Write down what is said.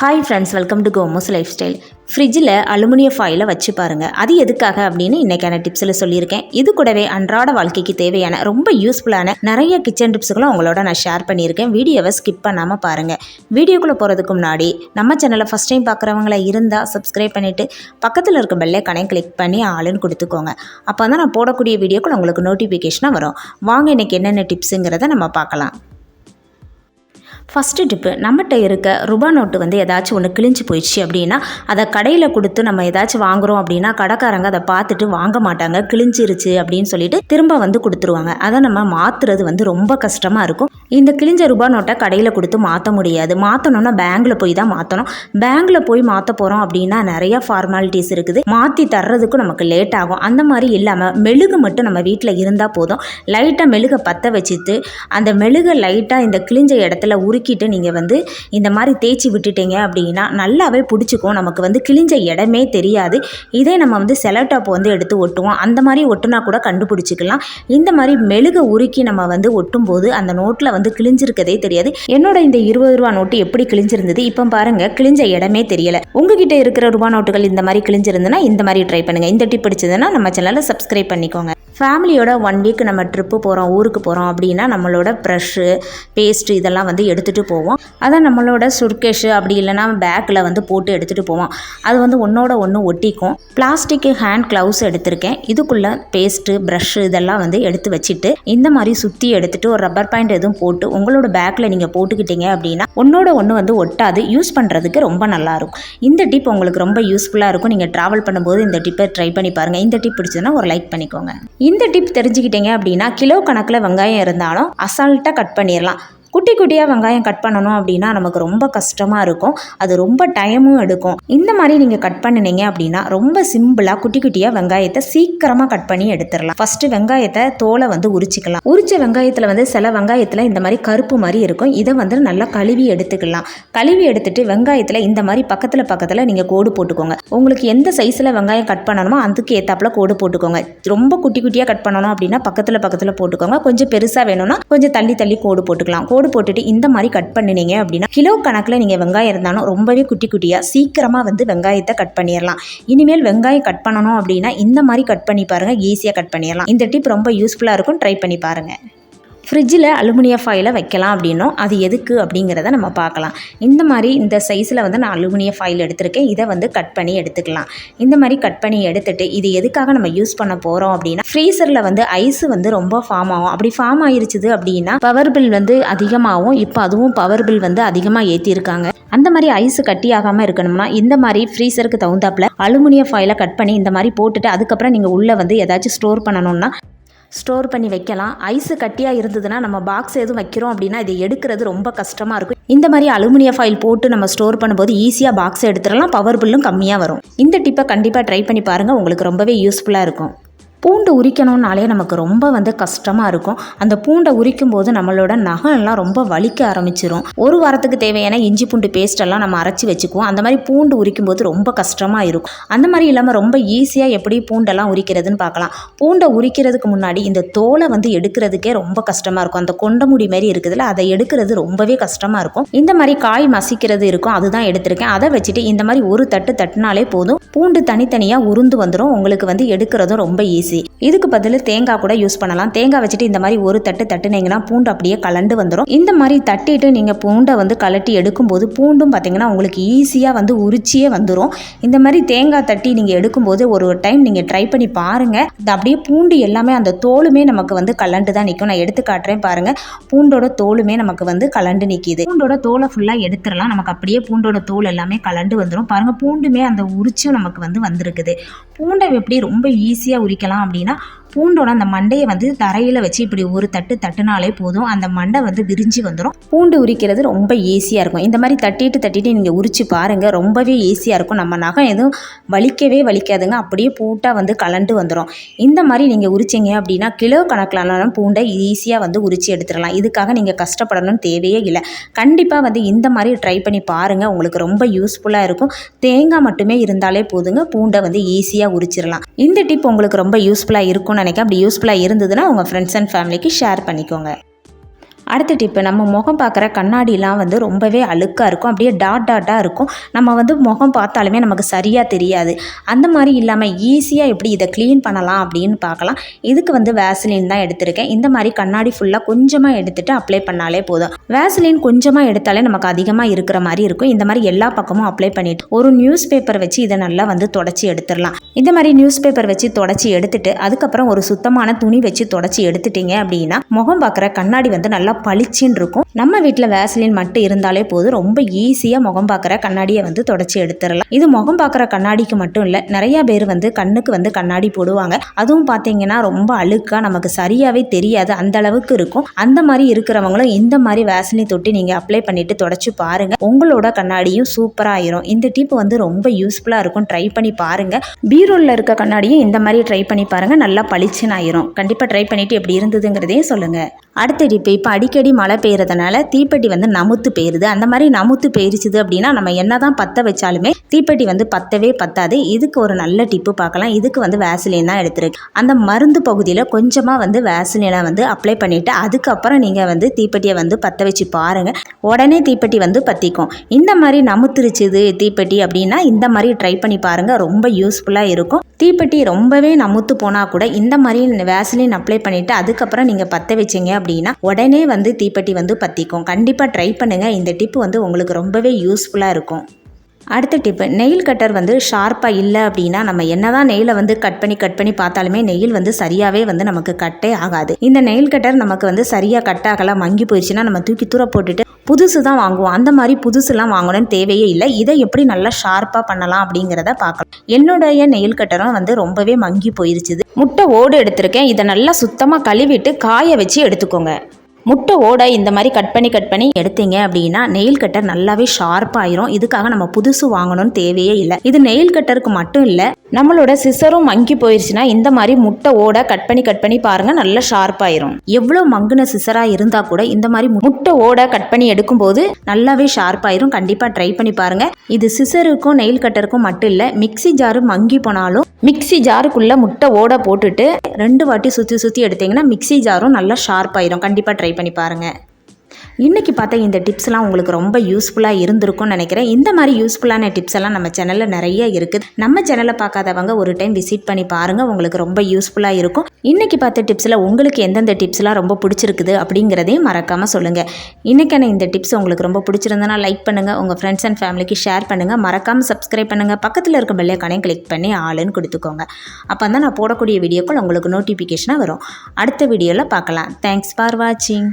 Hi friends welcome to கோமோஸ் lifestyle ஃப்ரிட்ஜில் அலுமினிய ஃபாயிலை வச்சு பாருங்கள் அது எதுக்காக அப்படின்னு இன்றைக்கான டிப்ஸில் சொல்லியிருக்கேன். இது கூடவே அன்றாட வாழ்க்கைக்கு தேவையான ரொம்ப யூஸ்ஃபுல்லான நிறைய கிச்சன் டிப்ஸுகளும் உங்களோட நான் ஷேர் பண்ணியிருக்கேன். வீடியோவை ஸ்கிப் பண்ணாமல் பாருங்கள் வீடியோக்குள்ளே போகிறதுக்கு முன்னாடி நம்ம சேனலை ஃபஸ்ட் டைம் பார்க்குறவங்கள இருந்தால் சப்ஸ்கிரைப் பண்ணிவிட்டு பக்கத்தில் இருக்க பெல்லை கனை கிளிக் பண்ணி ஆளுன்னு கொடுத்துக்கோங்க. அப்போ தான் நான் போடக்கூடிய வீடியோக்குள்ள உங்களுக்கு நோட்டிஃபிகேஷனாக வரும். வாங்க இன்றைக்கி என்னென்ன டிப்ஸுங்கிறத நம்ம பார்க்கலாம். ஃபஸ்ட்டு டிப்பு நம்மகிட்ட இருக்க ரூபா நோட்டு வந்து ஏதாச்சும் ஒன்று கிழிஞ்சு போயிடுச்சு அப்படின்னா அதை கடையில் கொடுத்து நம்ம ஏதாச்சும் வாங்குறோம் அப்படின்னா கடைக்காரங்க அதை பார்த்துட்டு வாங்க மாட்டாங்க கிழிஞ்சிருச்சு அப்படின்னு சொல்லிட்டு திரும்ப வந்து கொடுத்துருவாங்க. அதை நம்ம மாற்றுறது வந்து ரொம்ப கஷ்டமாக இருக்கும். இந்த கிழிஞ்ச ரூபா நோட்டை கடையில் கொடுத்து மாற்ற முடியாது. மாற்றணும்னா பேங்க்கில் போய் தான் மாற்றணும் பேங்க்கில் போய் மாற்ற போகிறோம் அப்படின்னா நிறைய ஃபார்மாலிட்டிஸ் இருக்குது. மாற்றி தர்றதுக்கும் நமக்கு லேட் ஆகும். அந்த மாதிரி இல்லாமல் மெழுகு மட்டும் நம்ம வீட்டில் இருந்தால் போதும். லைட்டாக மெழுகை பற்ற வச்சுட்டு அந்த மெழுகை லைட்டாக இந்த கிழிஞ்ச இடத்துல ஒதுக்கிட்டு நீங்கள் வந்து இந்த மாதிரி தேய்ச்சி விட்டுட்டீங்க அப்படின்னா நல்லாவே பிடிச்சிக்கும். நமக்கு வந்து கிழிஞ்ச இடமே தெரியாது. இதே நம்ம வந்து செலோடாப் வந்து எடுத்து ஒட்டுவோம். அந்த மாதிரி ஒட்டுனா கூட கண்டுபிடிச்சிக்கலாம். இந்த மாதிரி மெழுக உருக்கி நம்ம வந்து ஒட்டும்போது அந்த நோட்டில் வந்து கிழிஞ்சிருக்கதே தெரியாது. என்னோட இந்த இருபது ரூபா நோட்டு எப்படி கிழிஞ்சிருந்தது? இப்போ பாருங்க கிழிஞ்ச இடமே தெரியல. உங்ககிட்ட இருக்கிற ரூபா நோட்டுகள் இந்த மாதிரி கிழிஞ்சிருந்ததுன்னா இந்த மாதிரி ட்ரை பண்ணுங்க. இந்த டிப் பிடிச்சதுன்னா நம்ம சேனலை சப்ஸ்கிரைப் பண்ணிக்கோங்க. ஃபேமிலியோட ஒன் வீக் நம்ம ட்ரிப்பு போகிறோம் ஊருக்கு போகிறோம் அப்படின்னா நம்மளோட ப்ரஷ்ஷு பேஸ்ட்டு இதெல்லாம் வந்து எடுத்துகிட்டு போவோம். அதை நம்மளோட சுர்கேஷு அப்படி இல்லைன்னா பேக்கில் வந்து போட்டு எடுத்துகிட்டு போவோம். அது வந்து ஒன்றோட ஒன்று ஒட்டிக்கும். பிளாஸ்டிக்கு ஹேண்ட் க்ளவுஸ் எடுத்திருக்கேன். இதுக்குள்ளே பேஸ்ட்டு ப்ரஷ்ஷு இதெல்லாம் வந்து எடுத்து வச்சுட்டு இந்த மாதிரி சுற்றி எடுத்துகிட்டு ஒரு ரப்பர் பாயிண்ட் எதுவும் போட்டு உங்களோட பேக்கில் நீங்கள் போட்டுக்கிட்டீங்க அப்படின்னா ஒன்றோட ஒன்று வந்து ஒட்டாது. யூஸ் பண்ணுறதுக்கு ரொம்ப நல்லாயிருக்கும் இந்த டிப் உங்களுக்கு ரொம்ப யூஸ்ஃபுல்லாக இருக்கும். நீங்கள் ட்ராவல் பண்ணும்போது இந்த டிப்பை ட்ரை பண்ணி பாருங்கள் இந்த டிப் பிடிச்சதுன்னா ஒரு லைக் பண்ணிக்கோங்க. இந்த டிப் தெரிஞ்சுக்கிட்டீங்க அப்படின்னா கிலோ கணக்கில் வெங்காயம் இருந்தாலும் அசால்ட்டாக கட் பண்ணிடலாம். குட்டி குட்டியாக வெங்காயம் கட் பண்ணணும் அப்படின்னா நமக்கு ரொம்ப கஷ்டமாக இருக்கும். அது ரொம்ப டைமும் எடுக்கும். இந்த மாதிரி நீங்கள் கட் பண்ணினீங்க அப்படின்னா ரொம்ப சிம்பிளாக குட்டி குட்டியாக வெங்காயத்தை சீக்கிரமாக கட் பண்ணி எடுத்துடலாம் ஃபஸ்ட்டு வெங்காயத்தை தோலை வந்து உரிச்சிக்கலாம். உரிச்ச வெங்காயத்தில் வந்து சில வெங்காயத்தில் இந்த மாதிரி கருப்பு மாதிரி இருக்கும். இதை வந்து நல்லா கழுவி எடுத்துக்கலாம். கழுவி எடுத்துட்டு வெங்காயத்தில் இந்த மாதிரி பக்கத்தில் பக்கத்தில் நீங்கள் கோடு போட்டுக்கோங்க. உங்களுக்கு எந்த சைஸில் வெங்காயம் கட் பண்ணணுமோ அதுக்கு ஏற்றாப்புல கோடு போட்டுக்கோங்க. ரொம்ப குட்டி குட்டியாக கட் பண்ணணும் அப்படின்னா பக்கத்தில் பக்கத்தில் போட்டுக்கோங்க. கொஞ்சம் பெருசாக வேணும்னா கொஞ்சம் தள்ளி தள்ளி கோடு போட்டுக்கலாம். தோடு போட்டுட்டு இந்த மாதிரி கட் பண்ணினீங்க அப்படின்னா கிலோ கணக்கில் நீங்கள் வெங்காயம் இருந்தாலும் ரொம்பவே குட்டி குட்டியாக சீக்கிரமாக வந்து வெங்காயத்தை கட் பண்ணிடலாம் இனிமேல் வெங்காயம் கட் பண்ணணும் அப்படின்னா இந்த மாதிரி கட் பண்ணி பாருங்கள் ஈஸியாக கட் பண்ணிடலாம் இந்த டிப் ரொம்ப யூஸ்ஃபுல்லாக இருக்கும். ட்ரை பண்ணி பாருங்கள் ஃப்ரிட்ஜில் அலுமினிய ஃபாயிலை வைக்கலாம் அப்படின்னும். அது எதுக்கு அப்படிங்கிறத நம்ம பார்க்கலாம். இந்த மாதிரி இந்த சைஸில் வந்து நான் அலுமினிய ஃபாயில் எடுத்திருக்கேன். இதை வந்து கட் பண்ணி எடுத்துக்கலாம். இந்த மாதிரி கட் பண்ணி எடுத்துகிட்டு இது எதுக்காக நம்ம யூஸ் பண்ண போகிறோம் அப்படின்னா ஃப்ரீசரில் வந்து ஐஸ் வந்து ரொம்ப ஃபார்ம் ஆகும். அப்படி ஃபார்ம் ஆயிருச்சுது அப்படின்னா பவர் பில் வந்து அதிகமாகும். இப்போ அதுவும் பவர் பில் வந்து அதிகமாக ஏற்றிருக்காங்க அந்த மாதிரி ஐஸ் கட்டி ஆகாமல் இருக்கணும்னா இந்த மாதிரி ஃப்ரீசருக்கு தகுந்தாப்பில் அலுமினிய ஃபாயிலை கட் பண்ணி இந்த மாதிரி போட்டுட்டு அதுக்கப்புறம் நீங்கள் உள்ளே வந்து ஏதாச்சும் ஸ்டோர் பண்ணணும்னா ஸ்டோர் பண்ணி வைக்கலாம். ஐஸு கட்டியாக இருந்ததுன்னா நம்ம பாக்ஸ் எதுவும் வைக்கிறோம் அப்படின்னா இதை எடுக்கிறது ரொம்ப கஷ்டமாக இருக்கும். இந்த மாதிரி அலுமினிய ஃபாயில் போட்டு நம்ம ஸ்டோர் பண்ணும்போது ஈஸியாக பாக்ஸ் எடுத்துடலாம். பவர் பில்லும் கம்மியாக வரும். இந்த டிப்பை கண்டிப்பாக ட்ரை பண்ணி பாருங்கள் உங்களுக்கு ரொம்பவே யூஸ்ஃபுல்லாக இருக்கும். பூண்டு உரிக்கணும்னாலே நமக்கு ரொம்ப வந்து கஷ்டமாக இருக்கும். அந்த பூண்டை உரிக்கும் போது நம்மளோட நகம்லாம் ரொம்ப வலிக்க ஆரம்பிச்சிரும். ஒரு வாரத்துக்கு தேவையான இஞ்சி பூண்டு பேஸ்டெல்லாம் நம்ம அரைச்சி வச்சுக்குவோம். அந்த மாதிரி பூண்டு உரிக்கும் போது ரொம்ப கஷ்டமாக இருக்கும். அந்த மாதிரி இல்லாமல் ரொம்ப ஈஸியாக எப்படி பூண்டெல்லாம் உரிக்கிறதுன்னு பார்க்கலாம். பூண்டை உரிக்கிறதுக்கு முன்னாடி இந்த தோலை வந்து எடுக்கிறதுக்கே ரொம்ப கஷ்டமாக இருக்கும். அந்த கொண்டமுடி மாதிரி இருக்குதுல்ல அதை எடுக்கிறது ரொம்பவே கஷ்டமாக இருக்கும். இந்த மாதிரி காய் மசிக்கிறது இருக்கும் அதுதான் எடுத்திருக்கேன். அதை வச்சுட்டு இந்த மாதிரி ஒரு தட்டு தட்டினாலே போதும். பூண்டு தனித்தனியாக உருந்து வந்துடும் உங்களுக்கு வந்து எடுக்கிறதும் ரொம்ப ஈஸி இதுக்கு பதில் தேங்காய் கூட யூஸ் பண்ணலாம். தேங்காய் வச்சுட்டு இந்த மாதிரி ஒரு தட்டு தட்டுனீங்கன்னா பூண்டு அப்படியே கலண்டு வந்துடும் இந்த மாதிரி தட்டிட்டு நீங்கள் பூண்டை வந்து கலட்டி எடுக்கும்போது பூண்டும் பார்த்தீங்கன்னா உங்களுக்கு ஈஸியாக வந்து உரிச்சியே வந்துடும் இந்த மாதிரி தேங்காய் தட்டி நீங்கள் எடுக்கும்போது ஒரு டைம் நீங்கள் ட்ரை பண்ணி பாருங்கள் இந்த அப்படியே பூண்டு எல்லாமே அந்த தோலுமே நமக்கு வந்து கலண்டு தான் நிற்கும் நான் எடுத்து காட்டுறேன் பாருங்கள் பூண்டோட தோலுமே நமக்கு வந்து கலண்டு நிற்கிது பூண்டோட தோலை ஃபுல்லாக எடுத்துடலாம். நமக்கு அப்படியே பூண்டோட தோல் எல்லாமே கலண்டு வந்துடும் பாருங்கள் பூண்டுமே அந்த உரிச்சும் நமக்கு வந்து வந்திருக்குது. பூண்டை எப்படி ரொம்ப ஈஸியாக உரிக்கலாம்? அப்படின்னா பூண்டோட அந்த மண்டையை வந்து தரையில் வச்சு இப்படி ஒரு தட்டு தட்டுனாலே போதும். அந்த மண்டை வந்து விரிஞ்சு வந்துடும் பூண்டு உரிக்கிறது ரொம்ப ஈஸியாக இருக்கும். இந்த மாதிரி தட்டிட்டு தட்டிட்டு நீங்கள் உரிச்சு பாருங்கள் ரொம்பவே ஈஸியாக இருக்கும். நம்ம நகம் எதுவும் வலிக்கவே வலிக்காதுங்க. அப்படியே பூட்டாக வந்து கலண்டு வந்துடும் இந்த மாதிரி நீங்கள் உரிச்சிங்க அப்படின்னா கிலோ கணக்கிலானாலும் பூண்டை ஈஸியாக வந்து உரிச்சு எடுத்துடலாம். இதுக்காக நீங்கள் கஷ்டப்படணும்னு தேவையே இல்லை. கண்டிப்பாக வந்து இந்த மாதிரி ட்ரை பண்ணி பாருங்கள் உங்களுக்கு ரொம்ப யூஸ்ஃபுல்லாக இருக்கும். தேங்காய் மட்டுமே இருந்தாலே போதுங்க. பூண்டை வந்து ஈஸியாக உரிச்சிடலாம். இந்த டிப் உங்களுக்கு ரொம்ப யூஸ்ஃபுல்லாக இருக்கும்னு நினைக்கிறேன். அப்படி யூஸ்ஃபுல்லாக இருந்ததுன்னா உங்கள் ஃப்ரெண்ட்ஸ் அண்ட் ஃபேமிலிக்கு ஷேர் பண்ணிக்கோங்க. அடுத்த டிப்பு நம்ம முகம் பார்க்குற கண்ணாடிலாம் வந்து ரொம்பவே அழுக்காக இருக்கும். அப்படியே டாட் டாட்டாக இருக்கும். நம்ம வந்து முகம் பார்த்தாலுமே நமக்கு சரியாக தெரியாது. அந்த மாதிரி இல்லாமல் ஈஸியாக எப்படி இதை க்ளீன் பண்ணலாம் அப்படின்னு பார்க்கலாம். இதுக்கு வந்து வேஸ்லின் தான் எடுத்திருக்கேன். இந்த மாதிரி கண்ணாடி ஃபுல்லாக கொஞ்சமாக எடுத்துகிட்டு அப்ளை பண்ணாலே போதும். வேஸ்லின் கொஞ்சமாக எடுத்தாலே நமக்கு அதிகமாக இருக்கிற மாதிரி இருக்கும். இந்த மாதிரி எல்லா பக்கமும் அப்ளை பண்ணிட்டு ஒரு நியூஸ் பேப்பர் வச்சு இதை நல்லா வந்து தொடச்சி எடுத்துடலாம். இந்த மாதிரி நியூஸ் பேப்பர் வச்சு தொடச்சி எடுத்துட்டு அதுக்கப்புறம் ஒரு சுத்தமான துணி வச்சு தொடச்சி எடுத்துட்டீங்க அப்படின்னா முகம் பார்க்குற கண்ணாடி வந்து நல்லா பளிச்சின்னு இருக்கும் நம்ம வீட்டில் வேசலின் மட்டும் இருந்தாலே போதும். ரொம்ப ஈஸியாக முகம் பார்க்குற கண்ணாடியை வந்து தொடச்சி எடுத்துடலாம். இது முகம் பார்க்குற கண்ணாடிக்கு மட்டும் இல்லை நிறைய பேர் வந்து கண்ணுக்கு வந்து கண்ணாடி போடுவாங்க. அதுவும் பார்த்தீங்கன்னா ரொம்ப அழுக்காக நமக்கு சரியாகவே தெரியாது. அந்த அளவுக்கு இருக்கும். அந்த மாதிரி இருக்கிறவங்களும் இந்த மாதிரி வேஸ்லின் தொட்டி நீங்கள் அப்ளை பண்ணிட்டு தொடச்சி பாருங்க. உங்களோட கண்ணாடியும் சூப்பராக ஆயிரும். இந்த டிப் வந்து ரொம்ப யூஸ்ஃபுல்லாக இருக்கும். ட்ரை பண்ணி பாருங்க. பீரோலில் இருக்க கண்ணாடியும் இந்த மாதிரி ட்ரை பண்ணி பாருங்க. நல்லா பளிச்சுன்னு ஆயிரும். கண்டிப்பாக ட்ரை பண்ணிட்டு எப்படி இருந்ததுங்கிறதையும் சொல்லுங்க. அடுத்த டிப்பு இப்போ அடிக்கடி மழை பெய்கிறதுனால தீப்பெட்டி வந்து நமுத்து பெய்யுது. அந்த மாதிரி நமுத்து பெய்ரிச்சுது அப்படின்னா நம்ம என்ன தான் பற்ற வச்சாலுமே தீப்பெட்டி வந்து பத்தவே பத்தாது. இதுக்கு ஒரு நல்ல டிப்பு பார்க்கலாம். இதுக்கு வந்து வேசிலின் தான் எடுத்துருக்கு. அந்த மருந்து பகுதியில் கொஞ்சமாக வந்து வேசிலினை வந்து அப்ளை பண்ணிவிட்டு அதுக்கப்புறம் நீங்கள் வந்து தீப்பெட்டியை வந்து பற்ற வச்சு பாருங்கள் உடனே தீப்பெட்டி வந்து பற்றிக்கும் இந்த மாதிரி நமுத்துருச்சுது தீப்பெட்டி அப்படின்னா இந்த மாதிரி ட்ரை பண்ணி பாருங்கள் ரொம்ப யூஸ்ஃபுல்லாக இருக்கும். தீப்பெட்டி ரொம்பவே நமுத்து போனால் கூட இந்த மாதிரி வேசலின் அப்ளை பண்ணிவிட்டு அதுக்கப்புறம் நீங்கள் பற்ற வச்சிங்க அப்படின்னா உடனே வந்து தீப்பெட்டி வந்து பற்றிக்கும் கண்டிப்பாக ட்ரை பண்ணுங்கள் இந்த டிப்பு வந்து உங்களுக்கு ரொம்பவே யூஸ்ஃபுல்லாக இருக்கும். அடுத்த டிப்பு நெயில் கட்டர் வந்து ஷார்ப்பாக இல்லை அப்படின்னா நம்ம என்னதான் நெயிலை வந்து கட் பண்ணி கட் பண்ணி பார்த்தாலுமே நெயில் வந்து சரியாகவே வந்து நமக்கு கட்டே ஆகாது. இந்த நெயில் கட்டர் நமக்கு வந்து சரியாக கட் ஆகலை மங்கி போயிடுச்சுன்னா நம்ம தூக்கி தூர போட்டுட்டு புதுசு தான் வாங்குவோம். அந்த மாதிரி புதுசுலாம் வாங்கணும்னு தேவையே இல்லை. இதை எப்படி நல்லா ஷார்ப்பாக பண்ணலாம் அப்படிங்கிறத பார்க்கலாம். என்னுடைய நெயில் கட்டரும் வந்து ரொம்பவே மங்கி போயிருச்சுது. முட்டை ஓடு எடுத்திருக்கேன். இதை நல்லா சுத்தமாக கழுவிட்டு காய வச்சு எடுத்துக்கோங்க. முட்டை ஓடை இந்த மாதிரி கட் பண்ணி கட் பண்ணி எடுத்தீங்க அப்படின்னா நெயில் கட்டர் நல்லாவே ஷார்ப்பாயிரும் இதுக்காக நம்ம புதுசு வாங்கணும்னு தேவையே இல்லை. இது நெயில் கட்டருக்கு மட்டும் இல்லை. நம்மளோட சிசரும் மங்கி போயிடுச்சுன்னா இந்த மாதிரி முட்டை ஓட கட் பண்ணி கட் பண்ணி பாருங்க நல்லா ஷார்ப்பாயிரும் எவ்வளோ மங்குன சிசரா இருந்தா கூட இந்த மாதிரி முட்டை ஓட கட் பண்ணி எடுக்கும்போது நல்லாவே ஷார்ப்பாயிரும் கண்டிப்பாக ட்ரை பண்ணி பாருங்க. இது சிசருக்கும் நெயில் கட்டருக்கும் மட்டும் இல்லை மிக்ஸி ஜாரு மங்கி போனாலும் மிக்ஸி ஜாருக்குள்ள முட்டை ஓட போட்டுட்டு ரெண்டு வாட்டி சுற்றி சுற்றி எடுத்தீங்கன்னா மிக்ஸி ஜாரும் நல்லா ஷார்ப்பாயிரும் கண்டிப்பாக ட்ரை பண்ணி பாருங்கள் இன்றைக்கி பார்த்தா இந்த டிப்ஸ்லாம் உங்களுக்கு ரொம்ப யூஸ்ஃபுல்லாக இருந்திருக்கும்னு நினைக்கிறேன். இந்த மாதிரி யூஸ்ஃபுல்லான டிப்ஸ் எல்லாம் நம்ம சேனலில் நிறைய இருக்குது. நம்ம சேனலை பார்க்காதவங்க ஒரு டைம் விசிட் பண்ணி பாருங்கள் உங்களுக்கு ரொம்ப யூஸ்ஃபுல்லாக இருக்கும். இன்றைக்கி பார்த்த டிப்ஸில் உங்களுக்கு எந்தெந்த டிப்ஸ்லாம் ரொம்ப பிடிச்சிருக்குது அப்படிங்கிறதையும் மறக்காமல் சொல்லுங்கள் இன்றைக்கான இந்த டிப்ஸ் உங்களுக்கு ரொம்ப பிடிச்சிருந்தனா லைக் பண்ணுங்கள் உங்கள் ஃப்ரெண்ட்ஸ் அண்ட் ஃபேமிலிக்கு ஷேர் பண்ணுங்கள் மறக்காமல் சப்ஸ்கிரைப் பண்ணுங்கள் பக்கத்தில் இருக்க பெல்லைக்கானையும் கிளிக் பண்ணி ஆளுன்னு கொடுத்துக்கோங்க. அப்போ தான் நான் போடக்கூடிய வீடியோக்கள் உங்களுக்கு நோட்டிஃபிகேஷனாக வரும். அடுத்த வீடியோவில் பார்க்கலாம். தேங்க்ஸ் ஃபார் வாட்சிங்